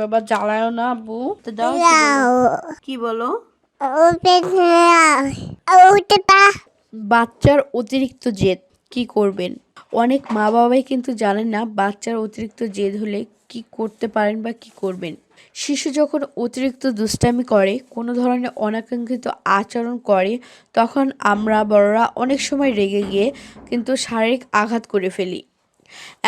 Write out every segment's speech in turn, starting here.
বাবা জ্বালায়ও না আব্বু। তো দাও কি বলো? কি বলো? বাচ্চার অতিরিক্ত জেদ কি করবেন? অনেক মা বাবাই কিন্তু জানেন না বাচ্চার অতিরিক্ত জেদ হলে কি করতে পারেন বা কি করবেন। শিশু যখন অতিরিক্ত দুষ্টামি করে কোনো ধরনের অনাকাঙ্ক্ষিত আচরণ করে তখন আমরা বড়রা অনেক সময় রেগে গিয়ে কিন্তু শারীরিক আঘাত করে ফেলি।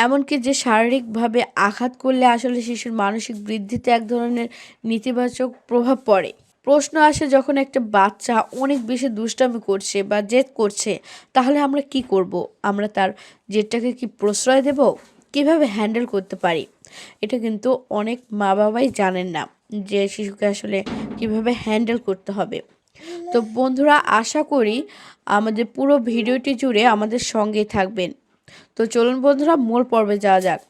এমনকি যে শারীরিকভাবে আঘাত করলে আসলে শিশুর মানসিক বৃদ্ধিতে এক ধরনের নেতিবাচক প্রভাব পড়ে। প্রশ্ন আসে যখন একটা বাচ্চা অনেক বেশি দুষ্টামি করছে বা জেদ করছে, তাহলে আমরা কি করব? আমরা তার জেদটাকে কি প্রশ্রয় দেব? কীভাবে হ্যান্ডেল করতে পারি? এটা কিন্তু অনেক মা বাবাই জানেন না যে শিশুকে আসলে কীভাবে হ্যান্ডেল করতে হবে। তো বন্ধুরা, আশা করি আমাদের পুরো ভিডিওটি জুড়ে আমাদের সঙ্গেই থাকবেন। তো চলুন বন্ধুরা, মূল পর্বে যাওয়া যাক।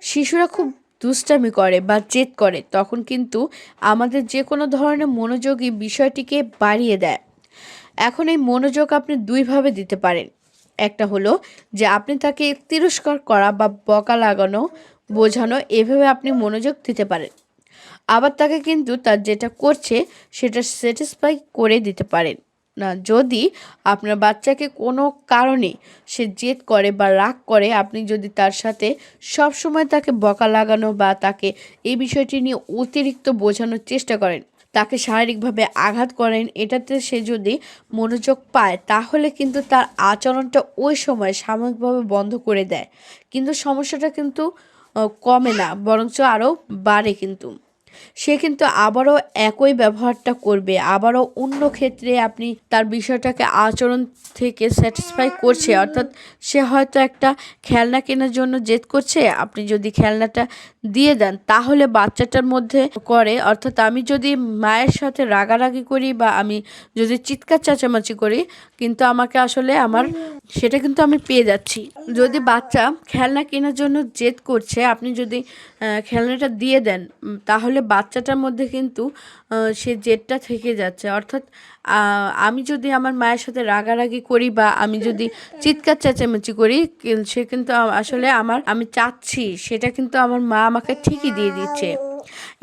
শিশুরা খুব দুষ্টামি করে বা জেদ করে, তখন কিন্তু আমাদের যে কোনো ধরনের মনোযোগী বিষয়টিকে বাড়িয়ে দেয়। এখন এই মনোযোগ আপনি দুইভাবে দিতে পারেন। একটা হলো যে আপনি তাকে তিরস্কার করা বা বকা লাগানো, বোঝানো, এভাবে আপনি মনোযোগ দিতে পারেন। আবার তাকে কিন্তু তার যেটা করছে, সেটা স্যাটিসফাই করে দিতে পারেন। না, যদি আপনার বাচ্চাকে কোনো কারণে সে জেদ করে বা রাগ করে, আপনি যদি তার সাথে সব সময় তাকে বকা লাগানো বা তাকে এই বিষয়টি নিয়ে অতিরিক্ত বোঝানোর চেষ্টা করেন, তাকে শারীরিকভাবে আঘাত করেন, এটাতে সে যদি মনোযোগ পায়, তাহলে কিন্তু তার আচরণটা ওই সময় সাময়িকভাবে বন্ধ করে দেয়। কিন্তু সমস্যাটা কিন্তু কমে না, বরঞ্চ আরও বাড়ে কিন্তু। সে কিন্তু আবারও একই ব্যবহারটা করবে, আবারও অন্য ক্ষেত্রে আপনি তার বিষয়টাকে আচরণ থেকে স্যাটিসফাই করছে। অর্থাৎ সে হয়তো একটা খেলনা কেনার জন্য জেদ করছে, আপনি যদি খেলনাটা দিয়ে দেন তাহলে বাচ্চাটার মধ্যে করে। অর্থাৎ আমি যদি মায়ের সাথে রাগারাগি করি বা আমি যদি চিৎকার চেঁচামেচি করি, কিন্তু আমাকে আসলে আমার সেটা কিন্তু আমি পেয়ে যাচ্ছি। যদি বাচ্চা খেলনা কেনার জন্য জেদ করছে, আপনি যদি খেলনাটা দিয়ে দেন তাহলে বাচ্চাটার মধ্যে কিন্তু সে জেদটা থেকে যাচ্ছে। অর্থাৎ আমি যদি আমার মায়ের সাথে রাগারাগি করি বা আমি যদি চিৎকার চেঁচামেচি করি সে কিন্তু আসলে আমার, আমি চাচ্ছি, সেটা কিন্তু আমার মা আমাকে ঠিকই দিয়ে দিচ্ছে।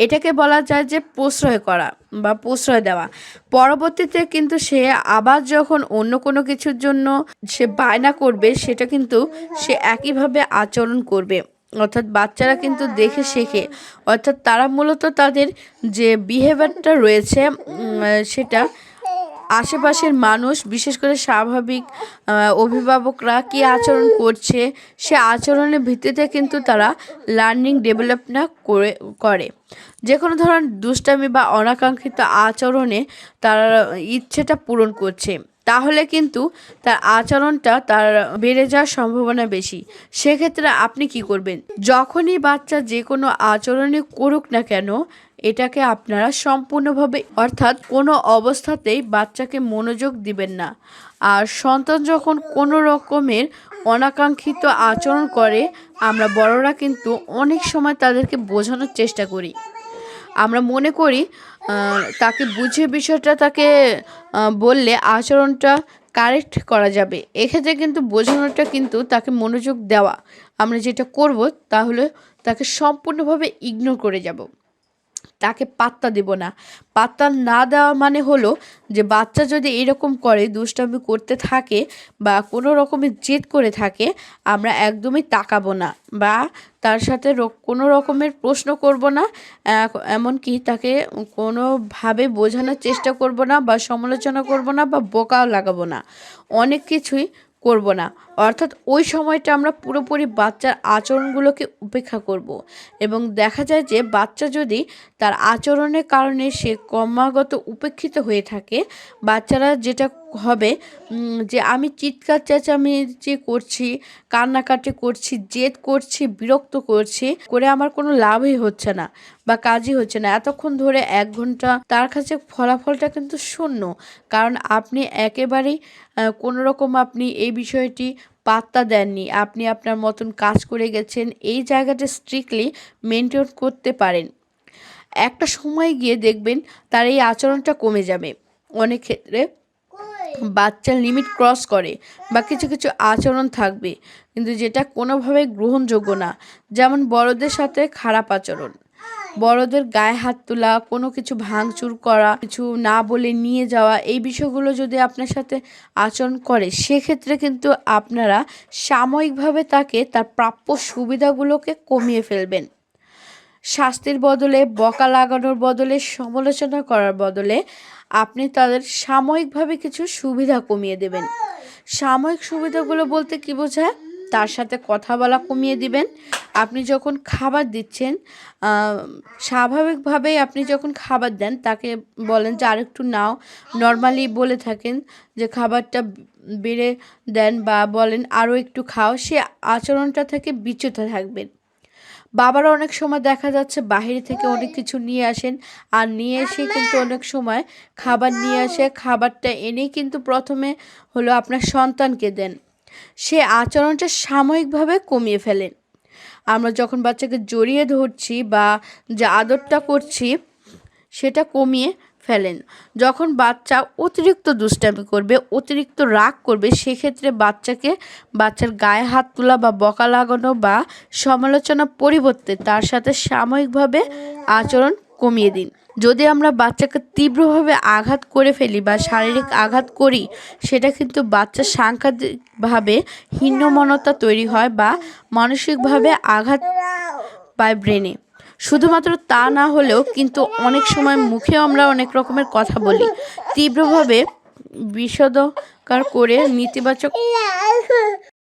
এটাকে বলা যায় যে প্রশ্রয় করা বা প্রশ্রয় দেওয়া। পরবর্তীতে কিন্তু সে আবার যখন অন্য কোনো কিছুর জন্য সে বায়না করবে, সেটা কিন্তু সে একইভাবে আচরণ করবে। অর্থাৎ বাচ্চারা কিন্তু দেখে শেখে। অর্থাৎ তারা মূলত তাদের যে বিহেভিয়ারটা রয়েছে সেটা আশেপাশের মানুষ, বিশেষ করে স্বাভাবিক অভিভাবকরা কী আচরণ করছে, সে আচরণের ভিত্তিতে কিন্তু তারা লার্নিং ডেভেলপ না করে করে। যে কোনো ধরনের দুষ্টামি বা অনাকাঙ্ক্ষিত আচরণে তারা ইচ্ছেটা পূরণ করছে। তাহলে কিন্তু তার আচরণটা তার বেড়ে যাওয়ার সম্ভাবনা বেশি। সেক্ষেত্রে আপনি কি করবেন? যখনই বাচ্চা যে কোনো আচরণে করুক না কেন, এটাকে আপনারা সম্পূর্ণভাবে অর্থাৎ কোনো অবস্থাতেই বাচ্চাকে মনোযোগ দিবেন না। আর সন্তান যখন কোনো রকমের অনাকাঙ্ক্ষিত আচরণ করে, আমরা বড়রা কিন্তু অনেক সময় তাদেরকে বোঝানোর চেষ্টা করি। আমরা মনে করি তাকে বুঝে বিষয়টা তাকে বললে আচরণটা কারেক্ট করা যাবে। এক্ষেত্রে কিন্তু বোঝানোটা কিন্তু তাকে মনোযোগ দেওয়া। আমরা যেটা করব তাহলে তাকে সম্পূর্ণভাবে ইগনোর করে যাব। তাকে পাত্তা দেব না। পাত্তা না দেওয়া মানে হলো যে, বাচ্চা যদি এরকম করে, দুষ্টামি করতে থাকে বা কোনো রকমের জেদ করে থাকে, আমরা একদমই তাকাবো না বা তার সাথে কোনো রকমের প্রশ্ন করব না এমনকি তাকে কোনোভাবে বোঝানোর চেষ্টা করব না বা সমালোচনা করব না বা বোকাও লাগাবো না। অনেক কিছুই করব না। অর্থাৎ ওই সময়টা আমরা পুরোপুরি বাচ্চার আচরণগুলোকে উপেক্ষা করব। এবং দেখা যায় যে বাচ্চা যদি তার আচরণের কারণে সে ক্রমাগত উপেক্ষিত হয়ে থাকে, বাচ্চারা যেটা হবে যে আমি চিৎকার চেঁচামেচি করছি কান্নাকাটি করছি জেদ করছি বিরক্ত করছি করে আমার কোনো লাভই হচ্ছে না বা কাজই হচ্ছে না। এতক্ষণ ধরে এক ঘণ্টা তার কাছে ফলাফলটা কিন্তু শূন্য। কারণ আপনি একেবারেই আহ, কোনো রকম আপনি এই বিষয়টি পাত্তা দেননি। আপনি আপনার মতন কাজ করে গেছেন এই জায়গাটা স্ট্রিক্টলি মেনটেন করতে পারেন। একটা সময় গিয়ে দেখবেন তার এই আচরণটা কমে যাবে। অনেক ক্ষেত্রে বাচ্চা লিমিট ক্রস করে বা কিছু কিছু আচরণ থাকবে, কিন্তু যেটা কোনোভাবে গ্রহণযোগ্য না। যেমন বড়দের সাথে খারাপ আচরণ। বড়দের গায়ে হাত তোলা, কোনো কিছু ভাঙচুর করা, কিছু না বলে নিয়ে যাওয়া, এই বিষয়গুলো যদি আপনার সাথে আচরণ করে, সেক্ষেত্রে কিন্তু আপনারা সাময়িকভাবে তাকে তার প্রাপ্য সুবিধাগুলোকে কমিয়ে ফেলবেন। শাস্তির বদলে, বকা লাগানোর বদলে, সমালোচনা করার বদলে আপনি তাদের সাময়িকভাবে কিছু সুবিধা কমিয়ে দেবেন। সাময়িক সুবিধাগুলো বলতে কি বোঝায়? তার সাথে কথা বলা কমিয়ে দিবেন। আপনি যখন খাবার দিচ্ছেন স্বাভাবিকভাবেই আপনি যখন খাবার দেন, তাকে বলেন যে আরেকটু নাও। নর্মালি বলে থাকেন যে খাবারটা বেড়ে দেন বা বলেন আরও একটু খাও। সে আচরণটা থেকে বিচ্যুত থাকবেন। বাবারা অনেক সময় দেখা যাচ্ছে বাইরে থেকে অনেক কিছু নিয়ে আসেন আর নিয়ে এসে কিন্তু অনেক সময় খাবার নিয়ে আসে খাবারটা এনেই কিন্তু প্রথমে হলো আপনার সন্তানকে দেন। সে আচরণটা সাময়িকভাবে কমিয়ে ফেলেন আমরা যখন বাচ্চাকে জড়িয়ে ধরছি বা যে আদরটা করছি সেটা কমিয়ে ফেলেন। যখন বাচ্চা অতিরিক্ত দুষ্টামি করবে, অতিরিক্ত রাগ করবে, সেক্ষেত্রে বাচ্চাকে বাচ্চার গায়ে হাত তোলা বা বকা লাগানো বা সমালোচনা পরিবর্তে তার সাথে সাময়িকভাবে আচরণ কমিয়ে দিন। যদি আমরা বাচ্চাকে তীব্রভাবে আঘাত করে ফেলি বা শারীরিক আঘাত করি, সেটা কিন্তু বাচ্চার সাংঘাতিকভাবে হীনমনতা তৈরি হয় বা মানসিকভাবে আঘাত পায় ব্রেনে শুধুমাত্র তা না হলেও কিন্তু অনেক সময় মুখে আমরা অনেক রকমের কথা বলি। তীব্রভাবে বিষদকার করে নেতিবাচক